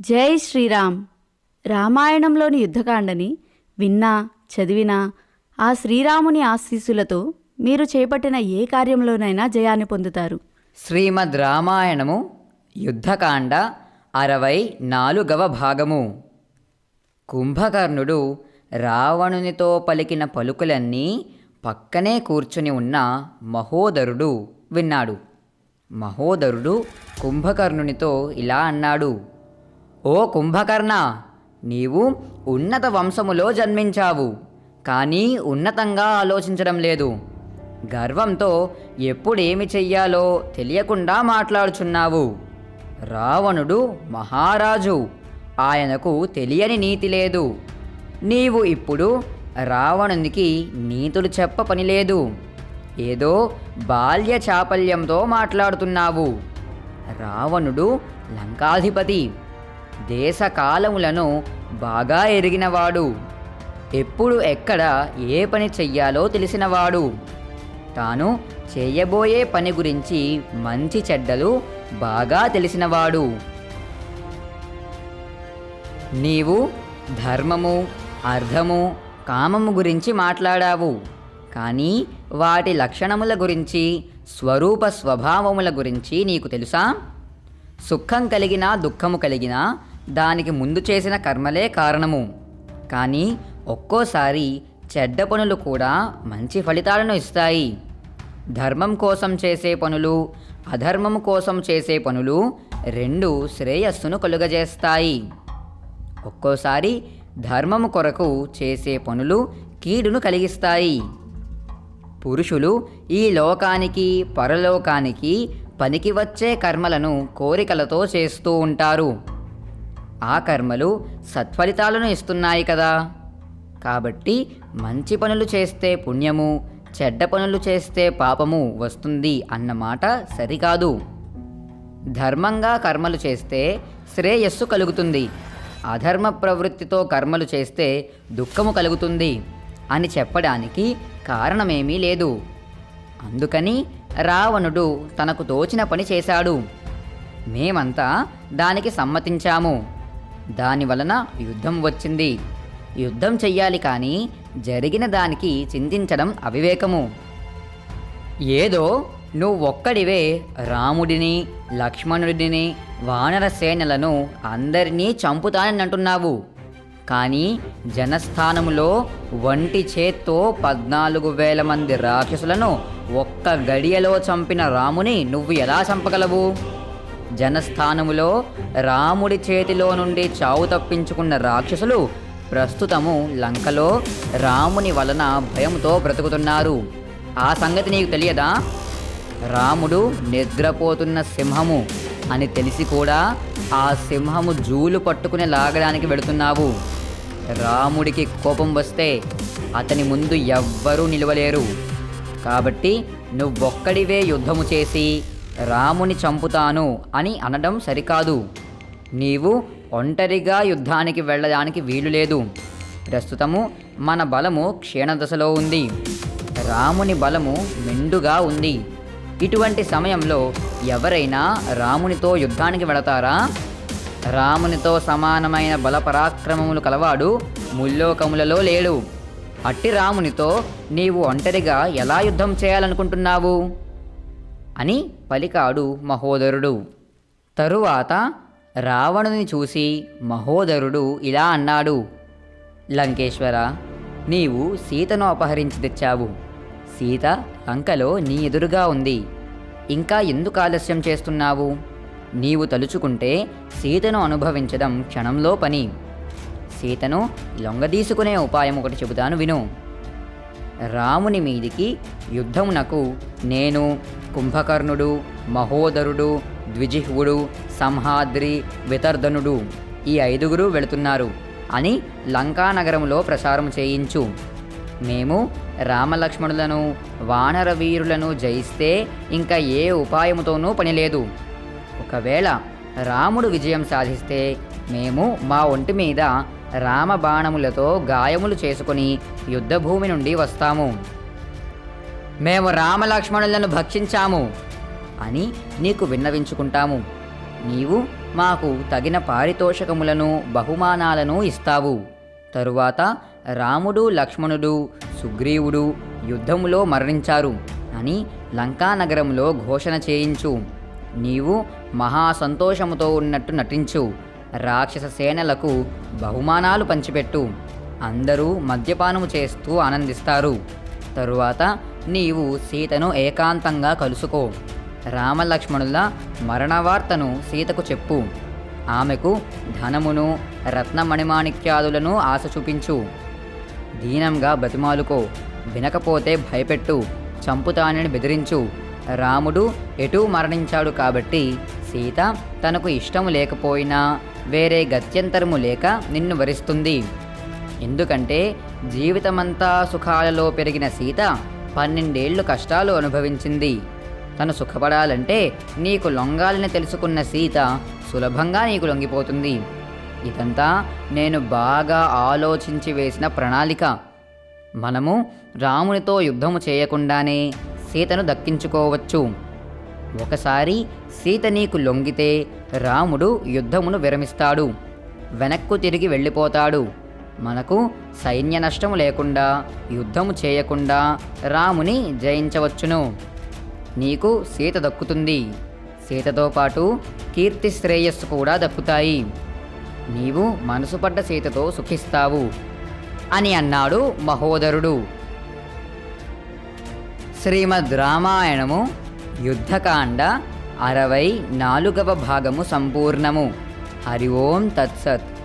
జై శ్రీరామ్. రామాయణంలోని యుద్ధకాండని విన్నా చదివినా ఆ శ్రీరాముని ఆశీస్సులతో మీరు చేపట్టిన ఏ కార్యంలోనైనా జయాన్ని పొందుతారు. శ్రీమద్ రామాయణము యుద్ధకాండ అరవై నాలుగవ భాగము. కుంభకర్ణుడు రావణునితో పలికిన పలుకులన్నీ పక్కనే కూర్చుని ఉన్న మహోదరుడు విన్నాడు. మహోదరుడు కుంభకర్ణునితో ఇలా అన్నాడు ఓ కుంభకర్ణ నీవు ఉన్నత వంశములో జన్మించావు కానీ ఉన్నతంగా ఆలోచించడం లేదు. గర్వంతో ఎప్పుడేమి చెయ్యాలో తెలియకుండా మాట్లాడుచున్నావు. రావణుడు మహారాజు ఆయనకు తెలియని నీతి లేదు. నీవు ఇప్పుడు రావణునికి నీతులు చెప్ప పని లేదు. ఏదో బాల్య చాపల్యంతో మాట్లాడుతున్నావు. రావణుడు లంకాధిపతి దేశకాలములను బాగా ఎరిగినవాడు. ఎప్పుడు ఎక్కడ ఏ పని చెయ్యాలో తెలిసినవాడు. తాను చేయబోయే పని గురించి మంచి చెడ్డలు బాగా తెలిసినవాడు. నీవు ధర్మము అర్థము కామము గురించి మాట్లాడావు. కానీ వాటి లక్షణముల గురించి స్వరూప స్వభావముల గురించి నీకు తెలుసా? సుఖం కలిగినా దుఃఖము కలిగినా దానికి ముందు చేసిన కర్మలే కారణము. కానీ ఒక్కోసారి చెడ్డ పనులు కూడా మంచి ఫలితాలను ఇస్తాయి. ధర్మం కోసం చేసే పనులు అధర్మం కోసం చేసే పనులు రెండు శ్రేయస్సును కలుగజేస్తాయి. ఒక్కోసారి ధర్మము కొరకు చేసే పనులు కీడును కలిగిస్తాయి. పురుషులు ఈ లోకానికి పరలోకానికి పనికి వచ్చే కర్మలను కోరికలతో చేస్తూ ఉంటారు. ఆ కర్మలు సత్ఫలితాలను ఇస్తున్నాయి కదా. కాబట్టి మంచి పనులు చేస్తే పుణ్యము చెడ్డ పనులు చేస్తే పాపము వస్తుంది అన్నమాట సరికాదు. ధర్మంగా కర్మలు చేస్తే శ్రేయస్సు కలుగుతుంది. అధర్మ ప్రవృత్తితో కర్మలు చేస్తే దుఃఖము కలుగుతుంది అని చెప్పడానికి కారణమేమీ లేదు. అందుకని రావణుడు తనకు దోచిన పని చేశాడు. మేమంతా దానికి సమ్మతించాము. దాని వలన యుద్ధం వచ్చింది. యుద్ధం చెయ్యాలి కానీ జరిగిన దానికి చింతించడం అవివేకము. ఏదో నువ్వొక్కడివే రాముడిని లక్ష్మణుడిని వానర సేనలను అందరినీ చంపుతానని అంటున్నావు కానీ జనస్థానములో వంటి చేత్తో పద్నాలుగు వేల మంది రాక్షసులను ఒక్క గడియలో చంపిన రాముని నువ్వు ఎలా చంపగలవు? జనస్థానములో రాముడి చేతిలో నుండి చావు తప్పించుకున్న రాక్షసులు ప్రస్తుతము లంకలో రాముని వలన భయంతో బ్రతుకుతున్నారు. ఆ సంగతి నీకు తెలియదా? రాముడు నిద్రపోతున్న సింహము అని తెలిసి కూడా ఆ సింహము జూలు పట్టుకుని లాగడానికి వెళుతున్నావు. రాముడికి కోపం వస్తే అతని ముందు ఎవ్వరూ నిలవలేరు. కాబట్టి నువ్వొక్కడివే యుద్ధము చేసి రాముని చంపుతాను అని అనడం సరికాదు. నీవు ఒంటరిగా యుద్ధానికి వెళ్ళడానికి వీలు లేదు. ప్రస్తుతము మన బలము క్షీణదశలో ఉంది. రాముని బలము మెండుగా ఉంది. ఇటువంటి సమయంలో ఎవరైనా రామునితో యుద్ధానికి వెళతారా? రామునితో సమానమైన బలపరాక్రమములు కలవాడు ముల్లోకములలో లేడు. అట్టి రామునితో నీవు ఒంటరిగా ఎలా యుద్ధం చేయాలనుకుంటున్నావు? అని పలికాడు మహోదరుడు. తరువాత రావణుని చూసి మహోదరుడు ఇలా అన్నాడు లంకేశ్వర నీవు సీతను అపహరించి తెచ్చావు. సీత లంకలో నీ ఎదురుగా ఉంది. ఇంకా ఎందుకు ఆలస్యం చేస్తున్నావు? నీవు తలుచుకుంటే సీతను అనుభవించడం క్షణంలో పని. సీతను లొంగదీసుకునే ఉపాయం ఒకటి చెబుతాను విను. రాముని మీదికి యుద్ధమునకు నేను కుంభకర్ణుడు మహోదరుడు ద్విజిహ్వుడు సంహాద్రి వితర్ధనుడు ఈ ఐదుగురు వెళుతున్నారు అని లంకానగరంలో ప్రసారం చేయించు. మేము రామలక్ష్మణులను వానర వీరులను జయిస్తే ఇంకా ఏ ఉపాయముతోనూ పనిలేదు. ఒకవేళ రాముడు విజయం సాధిస్తే మేము మా ఒంటి మీద రామ బాణములతో గాయములు చేసుకొని యుద్ధభూమి నుండి వస్తాము. మేము రామలక్ష్మణులను భక్షించాము అని నీకు విన్నవించుకుంటాము. నీవు మాకు తగిన పారితోషకములను బహుమానాలను ఇస్తావు. తరువాత రాముడు లక్ష్మణుడు సుగ్రీవుడు యుద్ధములో మరణించారు అని లంకానగరంలో ఘోషణ చేయించు. నీవు మహాసంతోషముతో ఉన్నట్టు నటించు. రాక్షస సేనలకు బహుమానాలు పంచిపెట్టు. అందరూ మద్యపానము చేస్తూ ఆనందిస్తారు. తరువాత నీవు సీతను ఏకాంతంగా కలుసుకో. రామలక్ష్మణుల మరణవార్తను సీతకు చెప్పు. ఆమెకు ధనమును రత్నమణిమాణిక్యాదులను ఆశ చూపించు. దీనంగా బతిమాలుకో వినకపోతే భయపెట్టు. చంపుతానని బెదిరించు. రాముడు ఎటూ మరణించాడు కాబట్టి సీత తనకు ఇష్టము లేకపోయినా వేరే గత్యంతరము లేక నిన్ను వరిస్తుంది. ఎందుకంటే జీవితమంతా సుఖాలలో పెరిగిన సీత పన్నెండేళ్ళు కష్టాలు అనుభవించింది. తను సుఖపడాలంటే నీకు లొంగాలని తెలుసుకున్న సీత సులభంగా నీకు లొంగిపోతుంది. ఇదంతా నేను బాగా ఆలోచించి వేసిన ప్రణాళిక. మనము రామునితో యుద్ధము చేయకుండానే సీతను దక్కించుకోవచ్చు. ఒకసారి సీత నీకు లొంగితే రాముడు యుద్ధమును విరమిస్తాడు. వెనక్కు తిరిగి వెళ్ళిపోతాడు. మనకు సైన్య నష్టము లేకుండా యుద్ధము చేయకుండా రాముని జయించవచ్చును. నీకు సీత దక్కుతుంది. సీతతో పాటు కీర్తి శ్రేయస్సు కూడా దక్కుతాయి. నీవు మనసుపడ్డ సీతతో సుఖిస్తావు అని అన్నాడు మహోదరుడు. శ్రీమద్ రామాయణము యుద్ధకాండ అరవై నాలుగవ భాగము సంపూర్ణము. హరి ఓం తత్సత్.